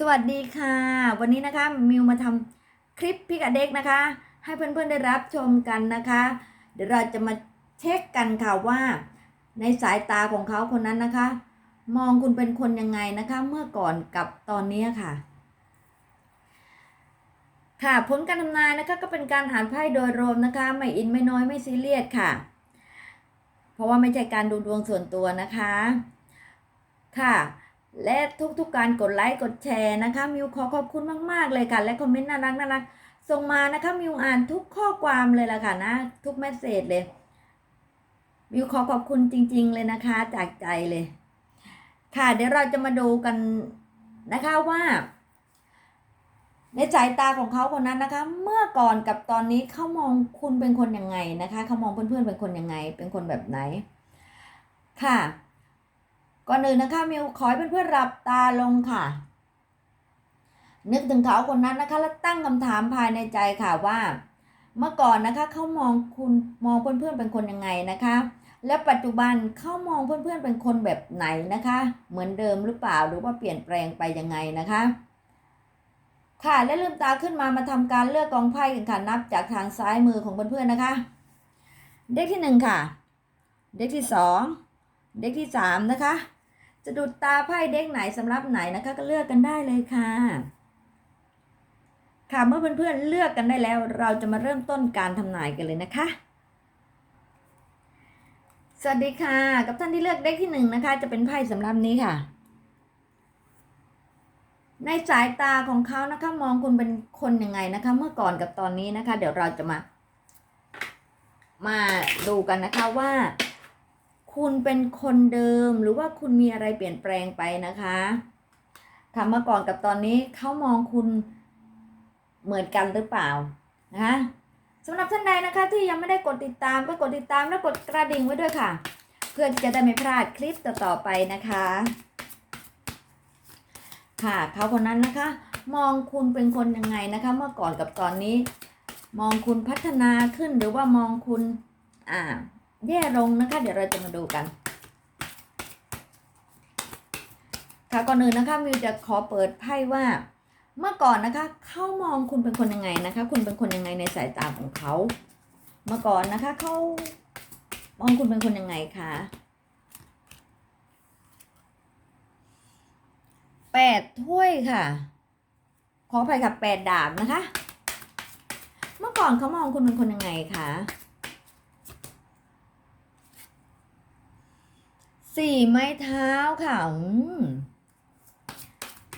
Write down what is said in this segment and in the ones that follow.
สวัสดีค่ะ วันนี้นะคะมิวมาทำคลิปพิกะเด็กนะคะ ให้เพื่อนๆได้รับชมกันนะคะ เดี๋ยวเราจะมาเช็คกันค่ะว่า ในสายตาของเขาคนนั้นนะคะ มองคุณเป็นคนยังไงนะคะ เมื่อก่อนกับตอนนี้ค่ะ ค่ะผลการทำนายนะคะก็เป็นการอ่านไพ่โดยรวมนะคะ ไม่อินไม่น้อยไม่ซีเรียสค่ะ เพราะว่าไม่ใช่การดูดวงส่วนตัวนะคะ ค่ะ และทุกๆการกดไลค์กดแชร์นะคะ มิวขอขอบคุณมากๆเลยค่ะ และคอมเมนต์น่ารักน่ารักส่งมานะคะมิวอ่านทุกข้อความเลยล่ะค่ะนะ ทุกเมสเซจเลยมิวขอขอบคุณจริง ๆ เลยนะคะ จากใจเลย ค่ะเดี๋ยวเราจะมาดูกันนะคะว่า ในสายตาของเขาคนนั้นนะคะ เมื่อก่อนกับตอนนี้เขามองคุณเป็นคนยังไงนะคะเขามองเพื่อนๆเป็นคนยังไง เป็นคนแบบไหน ค่ะ ก่อนอื่นนะคะมิวขอให้เพื่อนๆหลับตาลงค่ะ นึกถึงเขาคนนั้นนะคะ แล้วตั้งคำถามภายในใจค่ะว่า เมื่อก่อนนะคะเขามองคุณมองเพื่อนๆเป็นคนยังไงนะคะ และปัจจุบันเขามองเพื่อนๆเป็นคนแบบไหนนะคะ เหมือนเดิมหรือเปล่าหรือว่าเปลี่ยนแปลงไปยังไงนะคะ ค่ะและลืมตาขึ้นมามาทำการเลือกกองไพ่กันค่ะนับจากทางซ้ายมือของเพื่อนๆนะคะ เด็กที่หนึ่งค่ะ เด็กที่สองเด็กที่สามนะคะ จะดูตาไพ่เด็กไหนสำหรับไหนนะคะก็เลือกกันได้เลยค่ะ ค่ะเมื่อเพื่อนๆเลือกกันได้แล้ว เราจะมาเริ่มต้นการทำนายกันเลยนะคะ สวัสดีค่ะ กับท่านที่เลือกเด็กที่หนึ่งนะคะ จะเป็นไพ่สำหรับนี้ค่ะ ในสายตาของเขานะคะมองคุณเป็นคนยังไงนะคะ เมื่อก่อนกับตอนนี้นะคะ เดี๋ยวเราจะมา มาดูกันนะคะว่า คุณเป็นคนเดิมหรือว่าคุณมีอะไรเปลี่ยนแปลงไปนะคะค่ะเมื่อก่อนกับตอนนี้เขามองคุณเหมือนกันหรือเปล่านะคะสำหรับท่านใดนะคะที่ยังไม่ได้กดติดตามก็กดติดตามและกดกระดิ่งไว้ด้วยค่ะ เพื่อจะได้ไม่พลาดคลิปต่อๆไปนะคะ ค่ะเขาคนนั้นนะคะ มองคุณเป็นคนยังไงนะคะ เมื่อก่อนกับตอนนี้ มองคุณพัฒนาขึ้นหรือว่ามองคุณอ่า แย่ลงนะคะ เดี๋ยวเราจะมาดูกัน ค่ะก่อนอื่นนะคะมิวจะขอเปิดไพ่ว่า เมื่อก่อนนะคะเขามองคุณเป็นคนยังไงนะคะ คุณเป็นคนยังไงในสายตาของเขาเมื่อก่อนนะคะเขามองคุณเป็นคนยังไงคะแปดถ้วยค่ะ ขออภัยค่ะแปดดาบนะคะ เมื่อก่อนเขามองคุณเป็นคนยังไงคะ สี่ไม้เท้าค่ะ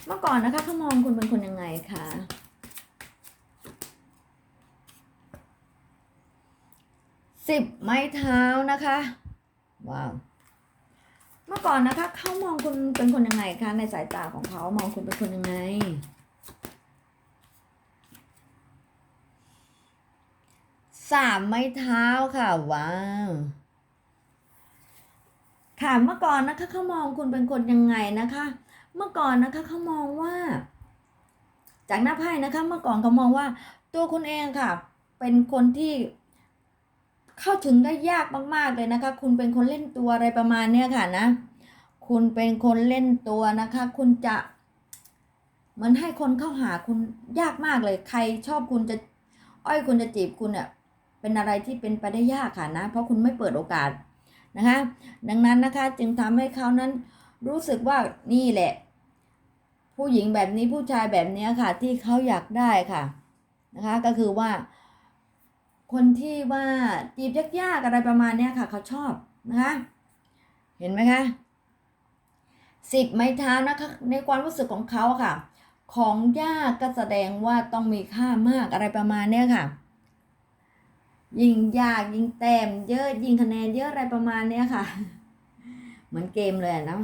เมื่อก่อนนะคะเขามองคุณเป็นคนยังไงคะสิบไม้เท้านะคะว้าวเมื่อก่อนนะคะเขามองคุณเป็นคนยังไงคะในสายตาของเขามองคุณเป็นคนยังไงสามไม้เท้าค่ะว้าว ค่ะเมื่อก่อนนะคะเขามองคุณเป็นคนยังไงนะคะ เมื่อก่อนนะคะเขามองว่า จากหน้าไพ่นะคะ เมื่อก่อนเขามองว่า ตัวคุณเองค่ะ เป็นคนที่เข้าถึงได้ยากมากๆเลยนะคะ คุณเป็นคนเล่นตัวอะไรประมาณเนี้ยค่ะนะ คุณเป็นคนเล่นตัวนะคะ คุณจะเหมือนให้คนเข้าหาคุณยากมากเลย ใครชอบคุณจะ อ้อยคุณจะจีบคุณเนี่ยเป็นอะไรที่เป็นไปได้ยากค่ะนะ เพราะคุณไม่เปิดโอกาส นะคะ ดังนั้นนะคะจึงทำให้เขานั้นรู้สึกว่านี่แหละ ผู้หญิงแบบนี้ผู้ชายแบบนี้ค่ะ ที่เขาอยากได้ค่ะนะคะ ก็คือว่า คนที่ว่าจีบยากๆอะไรประมาณนี้ค่ะ เขาชอบนะคะเห็นไหมคะสิบไม้เท้านะคะในความรู้สึกของเขาค่ะ ของยากก็แสดงว่าต้องมีค่ามากอะไรประมาณนี้ค่ะ ยิ่งยากยิ่งแต้มเยอะยิ่งคะแนนเยอะอะไรประมาณเนี้ยค่ะ เหมือนเกมเลยนะ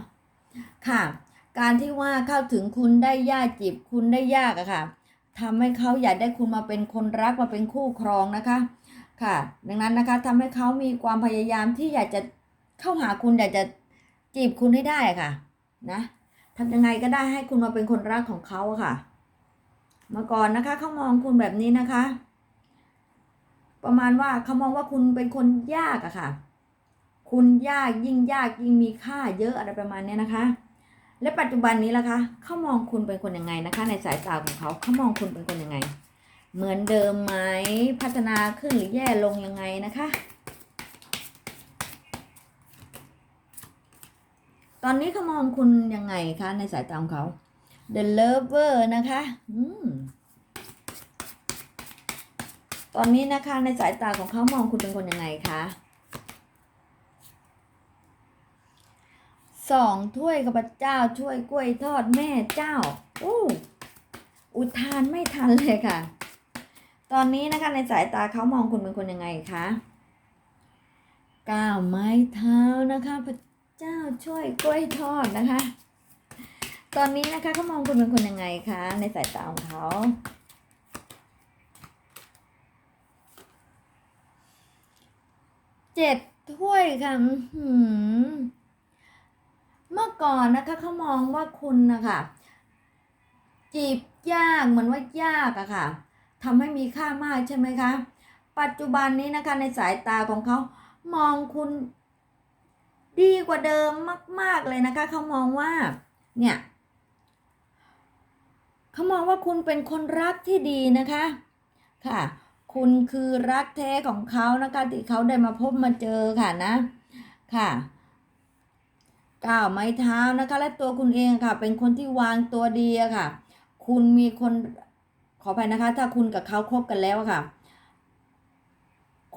ค่ะ การที่ว่าเข้าถึงคุณได้ยากจีบคุณได้ยากอะค่ะทำให้เขาอยากได้คุณมาเป็นคนรักมาเป็นคู่ครองนะคะ ค่ะ ดังนั้นนะคะทำให้เขามีความพยายามที่อยากจะเข้าหาคุณอยากจะจีบคุณให้ได้ค่ะ นะทำยังไงก็ได้ให้คุณมาเป็นคนรักของเขาอะค่ะ เมื่อก่อนนะคะเขามองคุณแบบนี้นะคะ ประมาณว่าเขามองว่าคุณเป็นคนยากอะค่ะ คุณยากยิ่งยากยิ่งมีค่าเยอะอะไรประมาณเนี้ยนะคะ และปัจจุบันนี้ล่ะคะเขามองคุณเป็นคนยังไงนะคะ ในสายตาของเขาเขามองคุณเป็นคนยังไง เหมือนเดิมไหมพัฒนาขึ้นหรือแย่ลงยังไงนะคะ ตอนนี้เขามองคุณยังไงคะในสายตาของเขา The Lover นะคะ อืม ตอนนี้นะคะในสายตาของเขามองคุณเป็นคนยังไงคะสองถ้วยกับพเจ้าช่วยกล้วยทอดแม่เจ้าอู้อุทานไม่ทันเลยค่ะ ตอนนี้นะคะในสายตาเขามองคุณเป็นคนยังไงคะก้าวไม้เท้านะคะพระเจ้าช่วยกล้วยทอดนะคะ ตอนนี้นะคะเขามองคุณเป็นคนยังไงคะในสายตาของเขา เจ็ดถ้วยค่ะหือเมื่อก่อนนะคะเขามองว่าคุณนะคะจีบยากเหมือนว่ายากอะค่ะทำให้มีค่ามากใช่ไหมคะ ปัจจุบันนี้นะคะในสายตาของเขามองคุณดีกว่าเดิมมาก ๆเลยนะคะเขามองว่า เนี่ยเขามองว่าคุณเป็นคนรักที่ดีนะคะ ค่ะ คุณคือรักแท้ของเขานะคะที่เขาได้มาพบมาเจอค่ะนะ ค่ะก้าวไม้เท้านะคะ และตัวคุณเองค่ะ เป็นคนที่วางตัวดีค่ะ คุณมีคนขออภัยนะคะ ถ้าคุณกับเขาคบกันแล้วค่ะ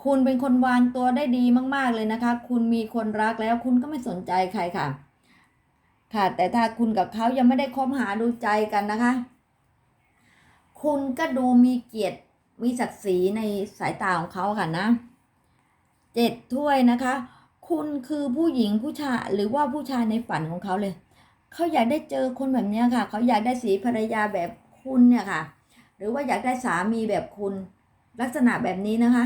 คุณเป็นคนวางตัวได้ดีมาก ๆเลยนะคะ คุณมีคนรักแล้ว คุณก็ไม่สนใจใครค่ะ ค่ะ แต่ถ้าคุณกับเขายังไม่ได้คบหาดูใจกันนะคะ คุณก็ดูมีเกียรติ มีศักดิ์ศรีในสายตาของเขาค่ะนะเจ็ดถ้วยนะคะ คุณคือผู้หญิงผู้ชายหรือว่าผู้ชายในฝันของเขาเลย เขาอยากได้เจอคนแบบนี้ค่ะ เขาอยากได้สีภรรยาแบบคุณเนี่ยค่ะ หรือว่าอยากได้สามีแบบคุณ ลักษณะแบบนี้นะคะ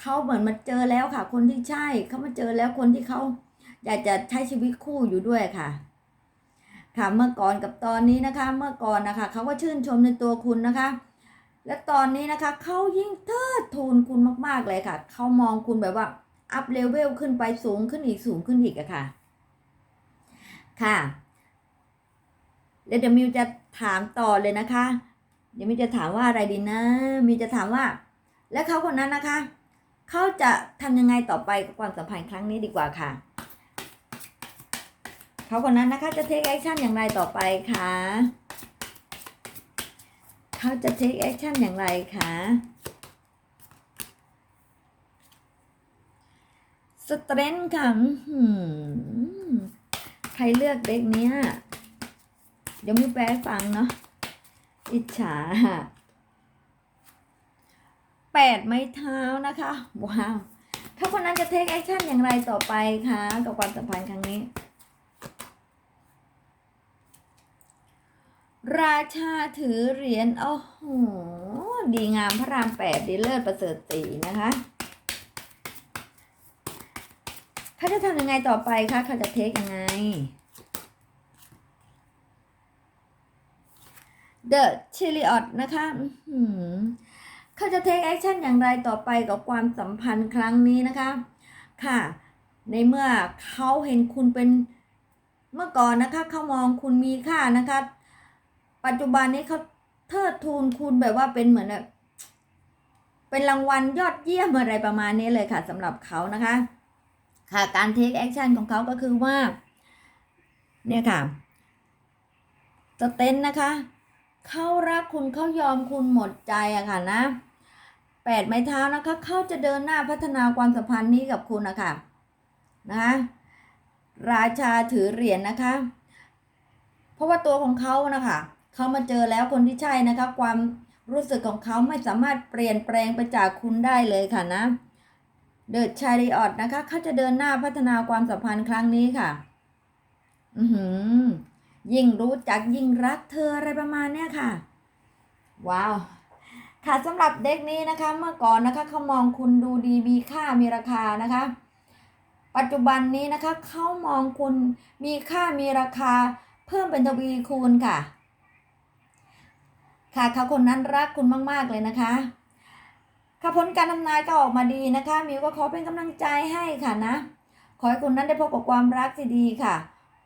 เขาเหมือนมาเจอแล้วค่ะ คนที่ใช่เขามาเจอแล้วคนที่เขาอยากจะใช้ชีวิตคู่อยู่ด้วยค่ะค่ะเมื่อก่อนกับตอนนี้นะคะ เมื่อก่อนนะคะเขาก็ชื่นชมในตัวคุณนะคะ และตอนนี้นะคะเขายิ่งเทิดทูนคุณมาก ๆ เลยค่ะ เขามองคุณแบบว่า อัพเลเวลขึ้นไปสูงขึ้นอีกสูงขึ้นอีกอะค่ะ ค่ะ แล้วเดี๋ยวมิวจะถามต่อเลยนะคะ เดี๋ยวมิวจะถามว่าอะไรดีนะมิวจะถามว่า แล้วเขาคนนั้นนะคะ เขาจะทำยังไงต่อไปกับความสัมพันธ์ครั้งนี้ดีกว่าค่ะ เขาคนนั้นนะคะจะเทคแอคชั่นอย่างไรต่อไปคะ เขาจะเทคแอคชั่นอย่างไรคะสเตรนท์ค่ะใครเลือกเด็กเนี้ย เดี๋ยวมิวแปลฟังเนาะ อิจฉาแปดไม้เท้านะคะ ว้าว ถ้าคนนั้นจะเทคแอคชั่นอย่างไรต่อไปคะ กับความสัมพันธ์ครั้งนี้ ราชาถือเหรียญโอ้โหดีงามพระรามแปดดีเลิศประเสริฐสีนะคะเขาจะทำยังไงต่อไปคะเขาจะเทคยังไง The Chariot นะคะเขาจะเทคแอคชั่นอย่างไรต่อไปกับความสัมพันธ์ครั้งนี้นะคะ ค่ะ ในเมื่อเขาเห็นคุณเป็นเมื่อก่อนนะคะเขามองคุณมีค่านะคะ ปัจจุบันนี้เขาเทิดทูนคุณแบบว่าเป็นเหมือนแบบเป็นรางวัลยอดเยี่ยมอะไรประมาณนี้เลยค่ะสำหรับเขานะคะ ค่ะการเทคแอคชั่นของเขาก็คือว่า เนี่ยค่ะสเตนนะคะเขารักคุณเขายอมคุณหมดใจอะค่ะนะแปดไม้เท้านะคะเขาจะเดินหน้าพัฒนาความสัมพันธ์นี้กับคุณนะคะนะคะราชาถือเหรียญนะคะ เพราะว่าตัวของเขานะคะ เขามาเจอแล้วคนที่ใช่นะคะ ความรู้สึกของเขาไม่สามารถเปลี่ยนแปลงไปจากคุณได้เลยค่ะนะเดอะชาริออตนะคะเขาจะเดินหน้าพัฒนาความสัมพันธ์ครั้งนี้ค่ะ อือหือยิ่งรู้จักยิ่งรักเธออะไรประมาณเนี้ยค่ะ ว้าว ค่ะสำหรับเด็กนี้นะคะ เมื่อก่อนนะคะเขามองคุณดูดีมีค่ามีราคานะคะ ปัจจุบันนี้นะคะเขามองคุณมีค่ามีราคา เพิ่มเป็นทวีคูณค่ะ ค่ะเขาคนนั้นรักคุณมาก ๆ เลยนะคะ ค่ะผลการทำนายก็ออกมาดีนะคะ มิวก็ขอเป็นกำลังใจให้ค่ะนะ ขอให้คุณนั้นได้พบกับความรักที่ดีค่ะ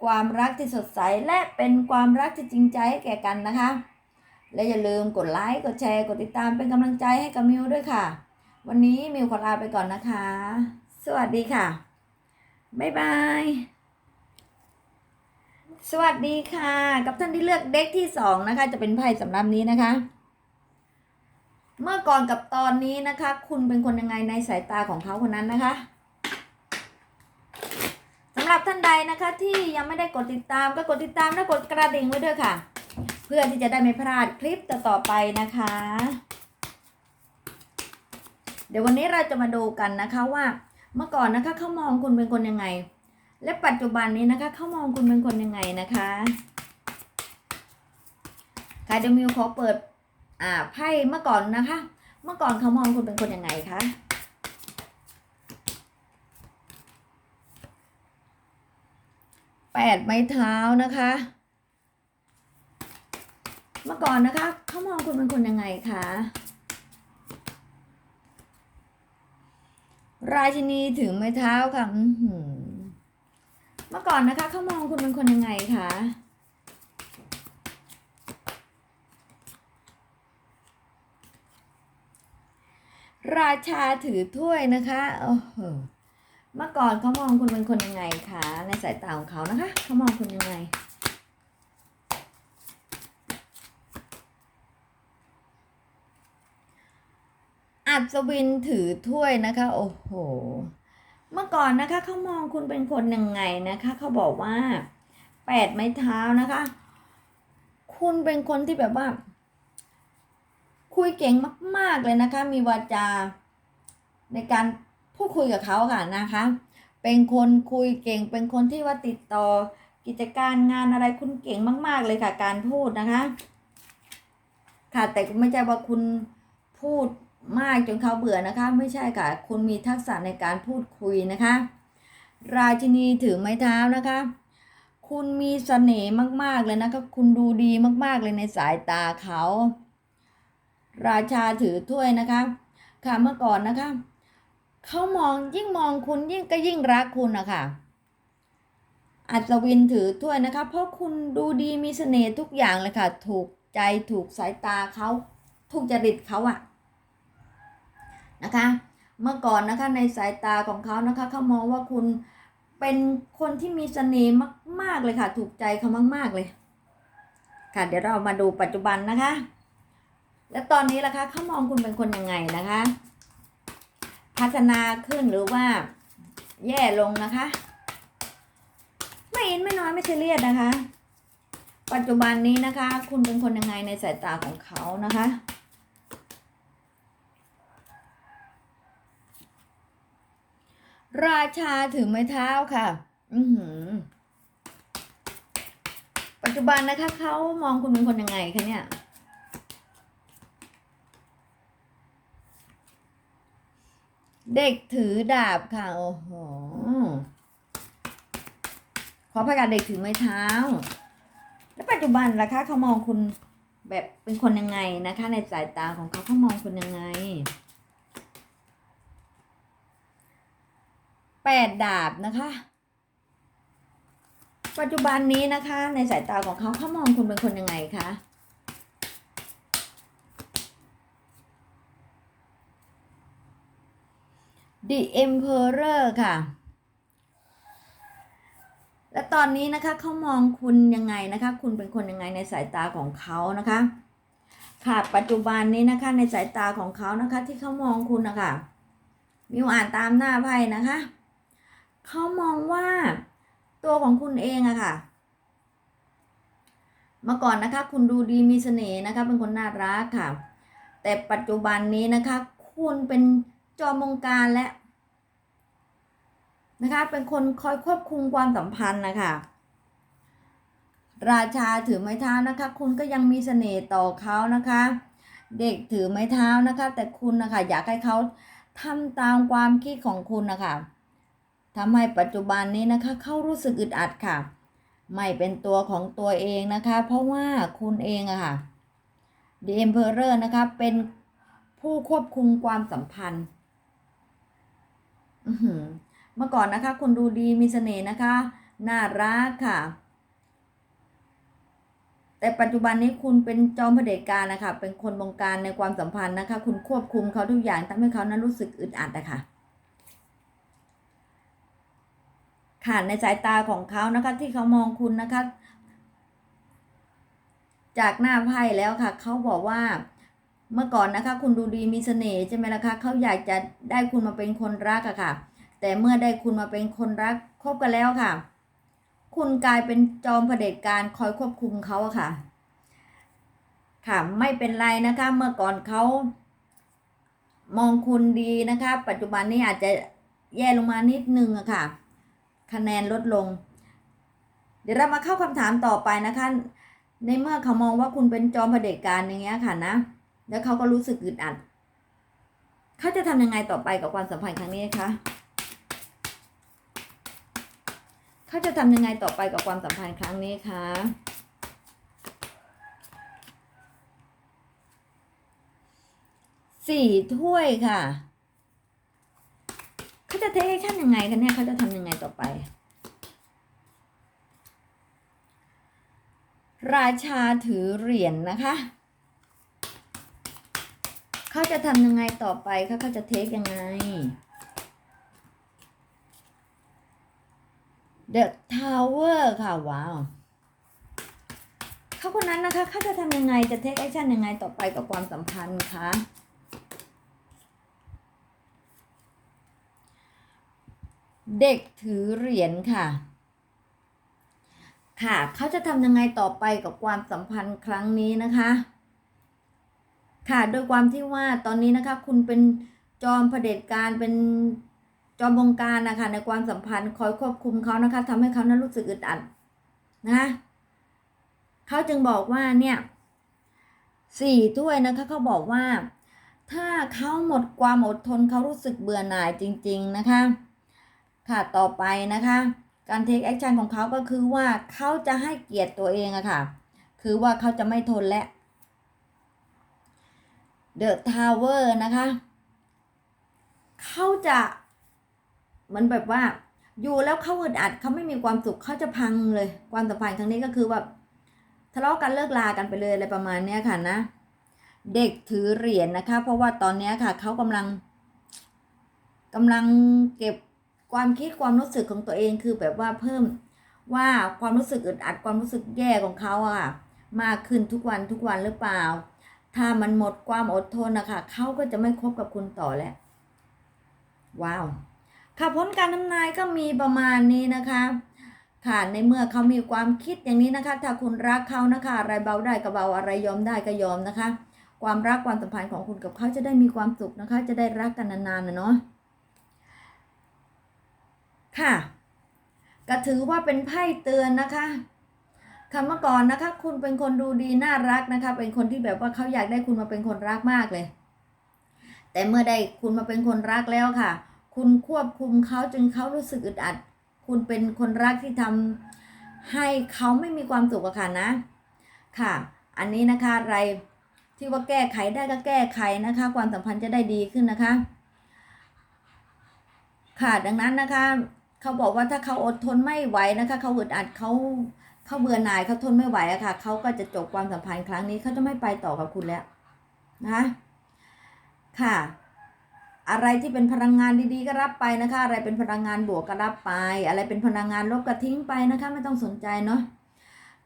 ความรักที่สดใสและเป็นความรักที่จริงใจให้แก่กันนะคะ และอย่าลืมกดไลค์ กดแชร์ กดติดตามเป็นกำลังใจให้กับมิวด้วยค่ะ วันนี้มิวขอลาไปก่อนนะคะ สวัสดีค่ะ บ๊ายบาย สวัสดีค่ะ กับท่านที่เลือกเด็กที่สองนะคะ จะเป็นไพ่สำหรับนี้นะคะ เมื่อก่อนกับตอนนี้นะคะ คุณเป็นคนยังไงในสายตาของเขาคนนั้นนะคะสำหรับท่านใดนะคะที่ยังไม่ได้กดติดตามก็กดติดตามและกดกระดิ่งไว้ด้วยค่ะ เพื่อที่จะได้ไม่พลาดคลิปต่อๆไปนะคะ เดี๋ยววันนี้เราจะมาดูกันนะคะว่า เมื่อก่อนนะคะเขามองคุณเป็นคนยังไง และปัจจุบันนี้นะคะเขามองคุณเป็นคนยังไงนะคะค่ะเดมิวขอเปิดอ่าไพ่เมื่อก่อนนะคะ เมื่อก่อนเขามองคุณเป็นคนยังไงคะแปดไม้เท้านะคะ เมื่อก่อนนะคะเขามองคุณเป็นคนยังไงคะราชินีถือไม้เท้าค่ะ เมื่อก่อนนะคะเขามองคุณเป็นคนยังไงคะราชาถือถ้วยนะคะโอ้โหเมื่อก่อนเขามองคุณเป็นคนยังไงคะในสายตาของเขานะคะเขามองคุณยังไงอัศวินถือถ้วยนะคะ โอ้โห เมื่อก่อนนะคะเขามองคุณเป็นคนยังไงนะคะเขาบอกว่าแปดไม้เท้านะคะ คุณเป็นคนที่แบบว่า คุยเก่งมาก ๆเลยนะคะ มีวาจาในการพูดคุยกับเขาค่ะนะคะ เป็นคนคุยเก่ง เป็นคนที่ว่าติดต่อกิจการงานอะไรคุณเก่งมาก ๆ เลยค่ะ การพูดนะคะ ค่ะแต่ไม่ใช่ว่าคุณพูด มากจนเขาเบื่อนะคะ ไม่ใช่ค่ะ คุณมีทักษะในการพูดคุยนะคะ ราชินีถือไม้เท้านะคะ คุณมีเสน่ห์มาก ๆ เลยนะคะ คุณดูดีมาก ๆ เลยในสายตาเขา ราชาถือถ้วยนะคะ ค่ะเมื่อก่อนนะคะ เขามองยิ่งมองคุณยิ่งก็ยิ่งรักคุณนะคะอัศวินถือถ้วยนะคะ เพราะคุณดูดีมีเสน่ห์ทุกอย่างเลยค่ะ ถูกใจถูกสายตาเขาถูกจริตเขาอะ นะคะ เมื่อก่อนนะคะในสายตาของเขานะคะเขามองว่าคุณเป็นคนที่มีเสน่ห์มาก ๆเลยค่ะ ถูกใจเขามาก ๆเลย ค่ะ เดี๋ยวเรามาดูปัจจุบันนะคะ แล้วตอนนี้ล่ะคะเขามองคุณเป็นคนยังไงนะคะ พัฒนาขึ้นหรือว่า แย่ลงนะคะ ไม่อินไม่น้อยไม่เฉลียดนะคะ ปัจจุบันนี้นะคะ คุณเป็นคนยังไงในสายตาของเขานะคะ ราชาถือไม้เท้าค่ะ อือหือ ปัจจุบันนะคะเขามองคุณเป็นคนยังไงคะเนี่ย เด็กถือดาบค่ะ โอ้โห ขอประกาศเด็กถือไม้เท้า แล้วปัจจุบันล่ะคะเขามองคุณแบบเป็นคนยังไงนะคะ ในสายตาของเขาเขามองคุณยังไง แปดดาบนะคะ ปัจจุบันนี้นะคะ ในสายตาของเขาเขามองคุณเป็นคนยังไงคะ The Emperor ค่ะ และตอนนี้นะคะเขามองคุณยังไงนะคะ คุณเป็นคนยังไงในสายตาของเขานะคะ ค่ะปัจจุบันนี้นะคะในสายตาของเขานะคะ ที่เขามองคุณนะคะมิวอ่านตามหน้าไพ่นะคะ เขามองว่าตัวของคุณเองอะค่ะ เมื่อก่อนนะคะ คุณดูดีมีเสน่ห์นะคะ เป็นคนน่ารักค่ะ แต่ปัจจุบันนี้นะคะ คุณเป็นจอมงการและนะคะ เป็นคนคอยควบคุมความสัมพันธ์นะคะราชาถือไม้เท้านะคะ คุณก็ยังมีเสน่ห์ต่อเขานะคะ เด็กถือไม้เท้านะคะ แต่คุณนะคะอยากให้เขาทำตามความคิดของคุณนะคะ ทำให้ปัจจุบันนี้นะคะ เขารู้สึกอึดอัดค่ะ ไม่เป็นตัวของตัวเองนะคะ เพราะว่าคุณเองอะค่ะ The Emperor นะคะ เป็นผู้ควบคุมความสัมพันธ์เมื่อก่อนนะคะ คุณดูดีมีเสน่ห์นะคะ น่ารักค่ะ แต่ปัจจุบันนี้คุณเป็นจอมเผด็จการนะคะ เป็นคนบงการในความสัมพันธ์นะคะ คุณควบคุมเขาทุกอย่างทำให้เขานั้นรู้สึกอึดอัดนะคะ ค่ะในสายตาของเขานะคะที่เขามองคุณนะคะ จากหน้าไพ่แล้วค่ะเขาบอกว่าเมื่อก่อนนะคะ คุณดูดีมีเสน่ห์ใช่ไหมล่ะคะเขาอยากจะได้คุณมาเป็นคนรักอะค่ะ แต่เมื่อได้คุณมาเป็นคนรักคบกันแล้วค่ะ คุณกลายเป็นจอมเผด็จการคอยควบคุมเขาอะค่ะ ค่ะไม่เป็นไรนะคะ เมื่อก่อนเขามองคุณดีนะคะ ปัจจุบันนี้อาจจะแย่ลงมานิดนึงอะค่ะ คะแนนลดลง เดี๋ยวเรามาเข้าคำถามต่อไปนะคะ ในเมื่อเขามองว่าคุณเป็นจอมเผด็จการอย่างเงี้ยค่ะนะ แล้วเขาก็รู้สึกอึดอัด เขาจะทำยังไงต่อไปกับความสัมพันธ์ครั้งนี้คะเขาจะทำยังไงต่อไปกับความสัมพันธ์ครั้งนี้คะสี่ถ้วยค่ะ เขาจะเทคแอคชั่นยังไงคะเนี่ยเขาจะทำยังไงต่อไป ราชาถือเหรียญนนะคะ เขาจะทำยังไงต่อไปเขาเขาจะเทคยังไง The Tower ค่ะว้าวเขาคนนั้นนะคะเขาจะทำยังไงจะเทคแอคชั่นยังไงต่อไปกับความสัมพันธ์คะ เด็กถือเหรียญค่ะ ค่ะเขาจะทำยังไงต่อไปกับความสัมพันธ์ครั้งนี้นะคะ ค่ะโดยความที่ว่าตอนนี้นะคะ คุณเป็นจอมเผด็จการเป็นจอมบงการนะคะในความสัมพันธ์คอยควบคุมเขานะคะทำให้เขานั้นรู้สึกอึดอัดนะคะเขาจึงบอกว่าเนี่ยสี่ถ้วยนะคะเขาบอกว่า ถ้าเขาหมดความอดทนเขารู้สึกเบื่อหน่ายจริง ๆ นะคะ ค่ะต่อไปนะคะ การเทคแอคชั่นของเขาก็คือว่าเขาจะให้เกียรติตัวเองอะค่ะ คือว่าเขาจะไม่ทนและ The Tower นะคะ เขาจะเหมือนแบบว่า อยู่แล้วเขาอึดอัดเขาไม่มีความสุขเขาจะพังเลย ความสัมพันธ์ครั้งนี้ก็คือแบบทะเลาะกันเลิกลากันไปเลยอะไรประมาณเนี้ยค่ะนะ เด็กถือเหรียญนะคะ เพราะว่าตอนนี้ค่ะเขากำลังกำลังเก็บ ความคิดความรู้สึกของตัวเองคือแบบว่าเพิ่มว่าความรู้สึกอึดอัดความรู้สึกแย่ของเขาอะค่ะมากขึ้นทุกวันทุกวันหรือเปล่า ถ้ามันหมดความอดทนนะคะเขาก็จะไม่คบกับคุณต่อแล้ว ว้าวค่ะผลการทำนายก็มีประมาณนี้นะคะค่ะในเมื่อเขามีความคิดอย่างนี้นะคะ ถ้าคุณรักเขานะคะ อะไรเบาได้ก็เบาอะไรยอมได้ก็ยอมนะคะ ความรักความสัมพันธ์ของคุณกับเขาจะได้มีความสุขนะคะ จะได้รักกันนานๆนะเนาะ ค่ะ ก็ถือว่าเป็นไพ่เตือนนะคะคำเมื่อก่อนนะคะ คุณเป็นคนดูดีน่ารักนะคะ เป็นคนที่แบบว่าเขาอยากได้คุณมาเป็นคนรักมากเลย แต่เมื่อได้คุณมาเป็นคนรักแล้วค่ะ คุณควบคุมเขาจนเขารู้สึกอึดอัด คุณเป็นคนรักที่ทำให้เขาไม่มีความสุขอะค่ะนะ ค่ะ อันนี้นะคะอะไรที่ว่าแก้ไขได้ก็แก้ไขนะคะ ความสัมพันธ์จะได้ดีขึ้นนะคะ ค่ะดังนั้นนะคะ เขาบอกว่าถ้าเขาอดทนไม่ไหวนะคะเขาอึดอัดเขาเขาเบื่อหน่ายเขาทนไม่ไหวอะค่ะเขาก็จะจบความสัมพันธ์ครั้งนี้เขาจะไม่ไปต่อกับคุณแล้วนะคะค่ะ อะไรที่เป็นพลังงานดีๆก็รับไปนะคะ อะไรเป็นพลังงานบวกก็รับไป อะไรเป็นพลังงานลบก็ทิ้งไปนะคะ ไม่ต้องสนใจเนาะ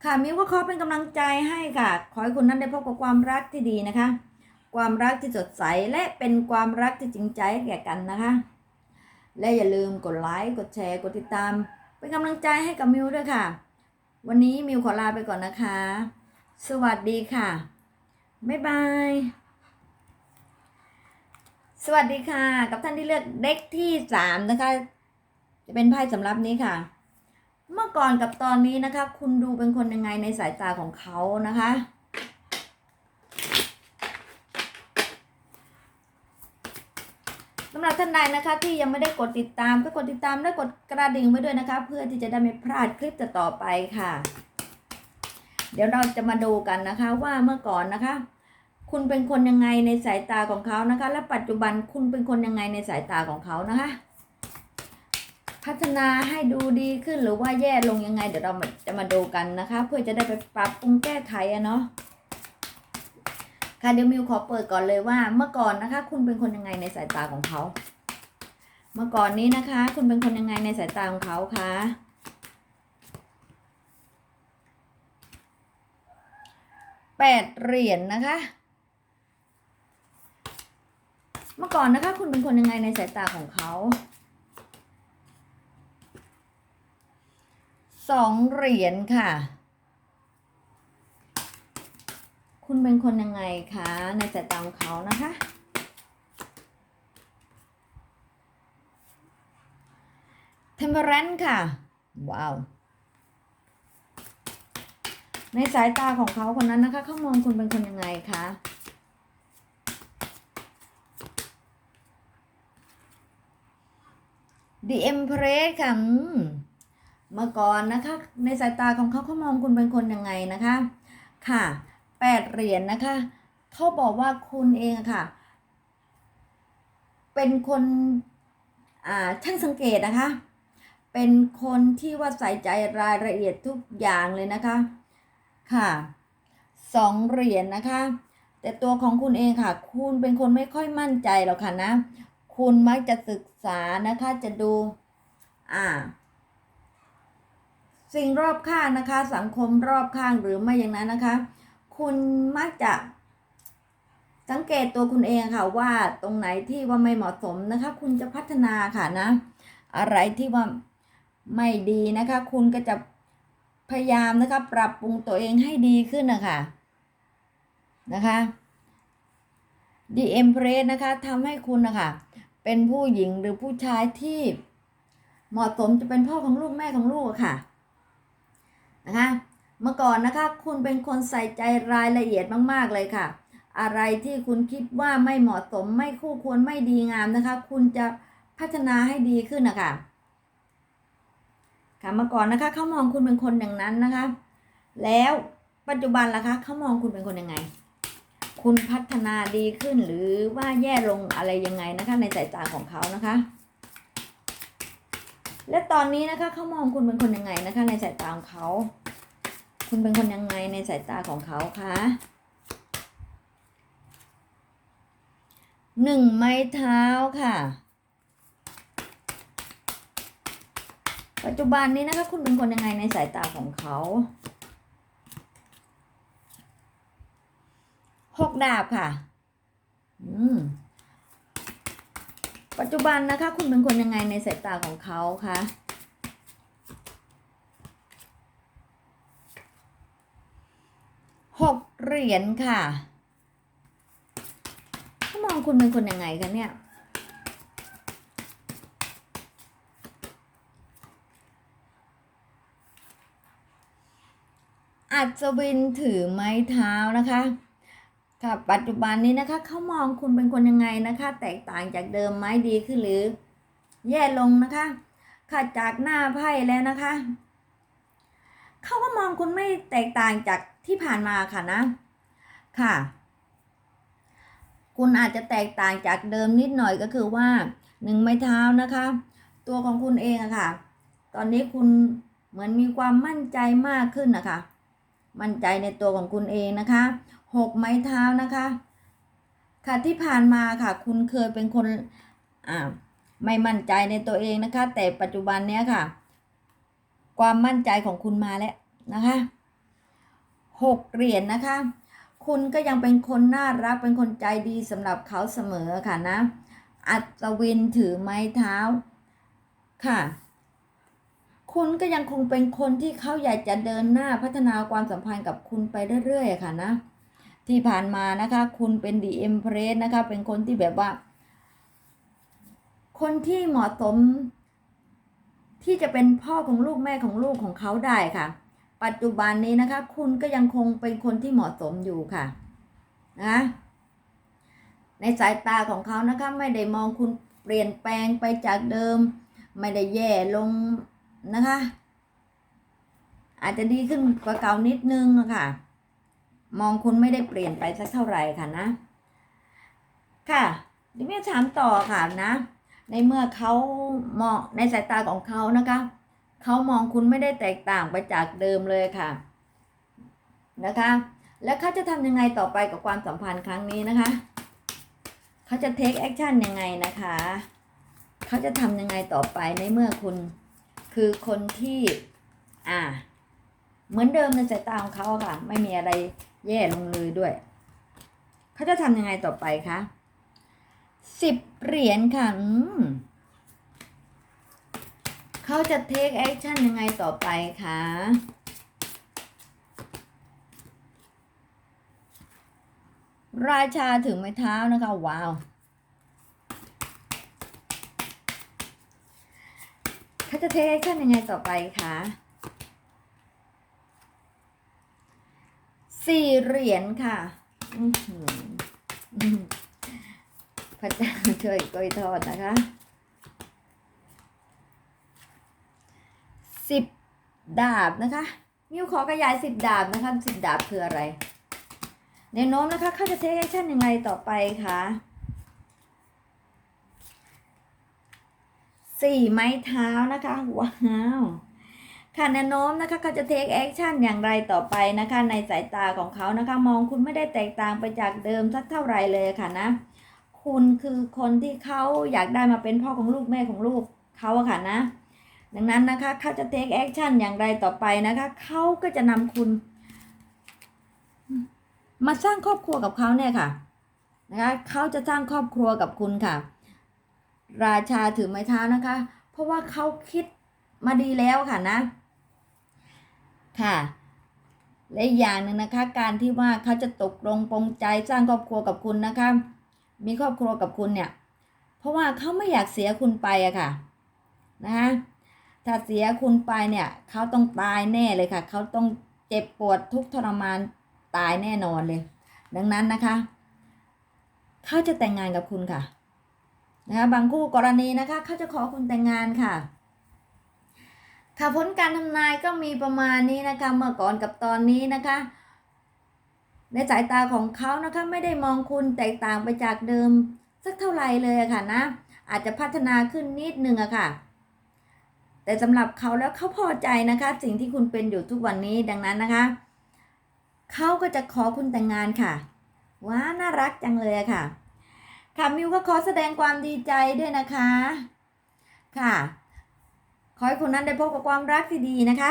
ค่ะมิวก็ขอเป็นกำลังใจให้ค่ะ ขอให้คุณนั้นได้พบกับความรักที่ดีนะคะ ความรักที่สดใสและเป็นความรักที่จริงใจแก่กันนะคะ และอย่าลืมกดไลค์ กดแชร์ กดติดตาม เป็นกำลังใจให้กับมิวด้วยค่ะ วันนี้มิวขอลาไปก่อนนะคะ สวัสดีค่ะ บ๊ายบาย สวัสดีค่ะ กับท่านที่เลือกเด็กที่สามนะคะ จะเป็นไพ่สำหรับนี้ค่ะ เมื่อก่อนกับตอนนี้นะคะ คุณดูเป็นคนยังไงในสายตาของเขานะคะำหรับท่านใดนะคะที่ยังไม่ได้กดติดตามก็กดติดตามและกดกระดิ่งไว้ด้วยนะคะ เพื่อที่จะได้ไม่พลาดคลิปต่อไปค่ะ เดี๋ยวเราจะมาดูกันนะคะว่าเมื่อก่อนนะคะ คุณเป็นคนยังไงในสายตาของเขานะคะ และปัจจุบันคุณเป็นคนยังไงในสายตาของเขานะคะ พัฒนาให้ดูดีขึ้นหรือว่าแย่ลงยังไง เดี๋ยวเรามาจะมาดูกันนะคะ เพื่อจะได้ไปปรับปรุงแก้ไขอะเนาะ ค่ะเดี๋ยวมิวขอเปิดก่อนเลยว่าเมื่อก่อนนะคะ คุณเป็นคนยังไงในสายตาของเขา เมื่อก่อนนี้นะคะ คุณเป็นคนยังไงในสายตาของเขาคะแปดเหรียญนะคะ เมื่อก่อนนะคะ คุณเป็นคนยังไงในสายตาของเขาสองเหรียญค่ะ คุณเป็นคนยังไงคะในสายตาของเขานะคะ เทมเ r อร์เรนค่ะ ว้าว ในสายตาของเขาคนนั้นนะคะเขามองคุณเป็นคนยังไงคะ The Empress ค่ะเมื่อก่อนนะคะ ในสายตาของเขาเขามองคุณเป็นคนยังไงนะคะ ค่ะ แปดเหรียญนะคะ เขาบอกว่าคุณเองค่ะ เป็นคนอ่าช่างสังเกตนะคะ เป็นคนที่ว่าใส่ใจรายละเอียดทุกอย่างเลยนะคะ ค่ะสองเหรียญนะคะ แต่ตัวของคุณเองค่ะ คุณเป็นคนไม่ค่อยมั่นใจหรอกค่ะนะ คุณมักจะศึกษานะคะจะดู อ่าสิ่งรอบข้างนะคะ สังคมรอบข้างหรือไม่อย่างนั้นนะคะ คุณมักจะสังเกตตัวคุณเองค่ะว่าตรงไหนที่ว่าไม่เหมาะสมนะคะ คุณจะพัฒนาค่ะนะ อะไรที่ว่าไม่ดีนะคะ คุณก็จะพยายามนะคะ ปรับปรุงตัวเองให้ดีขึ้นนะคะนะคะ The Empress นะคะทำให้คุณนะคะเป็นผู้หญิงหรือผู้ชายที่เหมาะสมจะเป็นพ่อของลูกแม่ของลูกะค่ะนะคะ เมื่อก่อนนะคะ คุณเป็นคนใส่ใจรายละเอียดมาก ๆ เลยค่ะ อะไรที่คุณคิดว่าไม่เหมาะสมไม่คู่ควรไม่ดีงามนะคะ คุณจะพัฒนาให้ดีขึ้นนะคะค่ะเมื่อก่อนนะคะเขามองคุณเป็นคนอย่างนั้นนะคะ แล้วปัจจุบันล่ะคะเขามองคุณเป็นคนยังไง คุณพัฒนาดีขึ้นหรือว่าแย่ลงอะไรยังไงนะคะ ในสายตาของเขานะคะ และตอนนี้นะคะเขามองคุณเป็นคนยังไงนะคะ ในสายตาของเขา คุณเป็นคนยังไงในสายตาของเขาคะหนึ่งไม้เท้าค่ะ ปัจจุบันนี้นะคะ คุณเป็นคนยังไงในสายตาของเขาหกดาบค่ะอืมปัจจุบันนะคะ คุณเป็นคนยังไงในสายตาของเขาคะ หกเหรียญค่ะเขามองคุณเป็นคนยังไงคะเนี่ย อัศวินถือไม้เท้านะคะค่ะปัจจุบันนี้นะคะเขามองคุณเป็นคนยังไงนะคะ แตกต่างจากเดิมไหมดีขึ้นหรือ แย่ลงนะคะค่ะจากหน้าไพ่แล้วนะคะเขาก็มองคุณไม่แตกต่างจาก ที่ผ่านมาค่ะนะ ค่ะ คุณอาจจะแตกต่างจากเดิมนิดหน่อยก็คือว่าหนึ่งไม้เท้านะคะ ตัวของคุณเองอะค่ะ ตอนนี้คุณเหมือนมีความมั่นใจมากขึ้นนะคะ มั่นใจในตัวของคุณเองนะคะหกไม้เท้านะคะ ค่ะที่ผ่านมาค่ะ คุณเคยเป็นคนอ่าไม่มั่นใจในตัวเองนะคะ แต่ปัจจุบันเนี้ยค่ะ ความมั่นใจของคุณมาแล้วนะคะ หกเหรียญนะคะ คุณก็ยังเป็นคนน่ารักเป็นคนใจดีสำหรับเขาเสมอค่ะนะ อัศวินถือไม้เท้าค่ะ คุณก็ยังคงเป็นคนที่เขาอยากจะเดินหน้าพัฒนาความสัมพันธ์กับคุณไปเรื่อยๆค่ะนะ ที่ผ่านมานะคะ คุณเป็นดีเอ็มเพรสนะคะ เป็นคนที่แบบว่า คนที่เหมาะสมที่จะเป็นพ่อของลูกแม่ของลูกของเขาได้ค่ะ ปัจจุบันนี้นะคะ คุณก็ยังคงเป็นคนที่เหมาะสมอยู่ค่ะนะในสายตาของเขานะคะไม่ได้มองคุณเปลี่ยนแปลงไปจากเดิม ไม่ได้แย่ลงนะคะ อาจจะดีขึ้นกว่าเก่านิดนึงะค่ะ มองคุณไม่ได้เปลี่ยนไปสักเท่าไหร่ค่ะนะ ค่ะเดี๋ยวแม่ถามต่อค่ะนะ ในเมื่อเขามองในสายตาของเขานะคะ เขามองคุณไม่ได้แตกต่างไปจากเดิมเลยค่ะ นะคะ แล้วเขาจะทำยังไงต่อไปกับความสัมพันธ์ครั้งนี้นะคะ เขาจะเทคแอคชั่นยังไงนะคะ เขาจะทำยังไงต่อไปในเมื่อคุณคือคนที่อ่า เหมือนเดิมในสายตาของเขาอะค่ะ ไม่มีอะไรแย่ลงเลยด้วย เขาจะทำยังไงต่อไปคะสิบเหรียญค่ะอืม เขาจะเทคแอคชั่นยังไงต่อไปคะราชาถึงไม้เท้านะคะ ว้าว เขาจะเทคแอคชั่นยังไงต่อไปคะสี่เหรียญค่ะพระเจ้าช่วยกล้วยทอดนะคะ สิบดาบนะคะ มิวขอขยายสิบดาบนะคะสิบดาบคืออะไรแนวโน้มนะคะเขาจะเทคแอคชั่นยังไงต่อไปคะสี่ไม้เท้านะคะว้าวค่ะแนวโน้มนะคะเขาจะเทคแอคชั่นอย่างไรต่อไปนะคะ ในสายตาของเขานะคะ มองคุณไม่ได้แตกต่างไปจากเดิมสักเท่าไหรเลยค่ะนะ คุณคือคนที่เขาอยากได้มาเป็นพ่อของลูกแม่ของลูกเขาอะค่ะนะ ดังนั้นนะคะเขาจะเทคแอคชั่นอย่างไรต่อไปนะคะเขาก็จะนำคุณ มาสร้างครอบครัวกับเขาเนี่ยค่ะนะคะเขาจะสร้างครอบครัวกับคุณค่ะ ราชาถือไม้เท้านะคะ เพราะว่าเขาคิดมาดีแล้วค่ะนะ ค่ะ และอีกอย่างหนึ่งนะคะ การที่ว่าเขาจะตกลงปรงใจสร้างครอบครัวกับคุณนะคะ มีครอบครัวกับคุณเนี่ย เพราะว่าเขาไม่อยากเสียคุณไปอะค่ะ นะคะ ถ้าเสียคุณไปเนี่ยเขาต้องตายแน่เลยค่ะ เขาต้องเจ็บปวดทุกทรมานตายแน่นอนเลย ดังนั้นนะคะเขาจะแต่งงานกับคุณค่ะนะคะบางคู่กรณีนะคะเขาจะขอคุณแต่งงานค่ะค่ะผลการทำนายก็มีประมาณนี้นะคะเมื่อก่อนกับตอนนี้นะคะ ในสายตาของเขานะคะไม่ได้มองคุณแตกต่างไปจากเดิมสักเท่าไหร่เลยอะค่ะนะ อาจจะพัฒนาขึ้นนิดนึงอะค่ะ แต่สำหรับเขาแล้วเขาพอใจนะคะ สิ่งที่คุณเป็นอยู่ทุกวันนี้ดังนั้นนะคะเขาก็จะขอคุณแต่งงานค่ะ ว้าน่ารักจังเลยค่ะ ค่ะมิวก็ขอแสดงความดีใจด้วยนะคะ ค่ะ ขอให้คุณนั้นได้พบกับความรักที่ดีนะคะ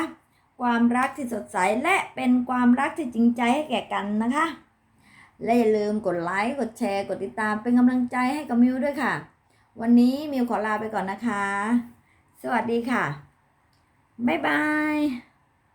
ความรักที่สดใสและเป็นความรักที่จริงใจให้แก่กันนะคะ และอย่าลืมกดไลค์กดแชร์ กดติดตามเป็นกำลังใจให้กับมิวด้วยค่ะ วันนี้มิวขอลาไปก่อนนะคะ สวัสดีค่ะ บ๊ายบาย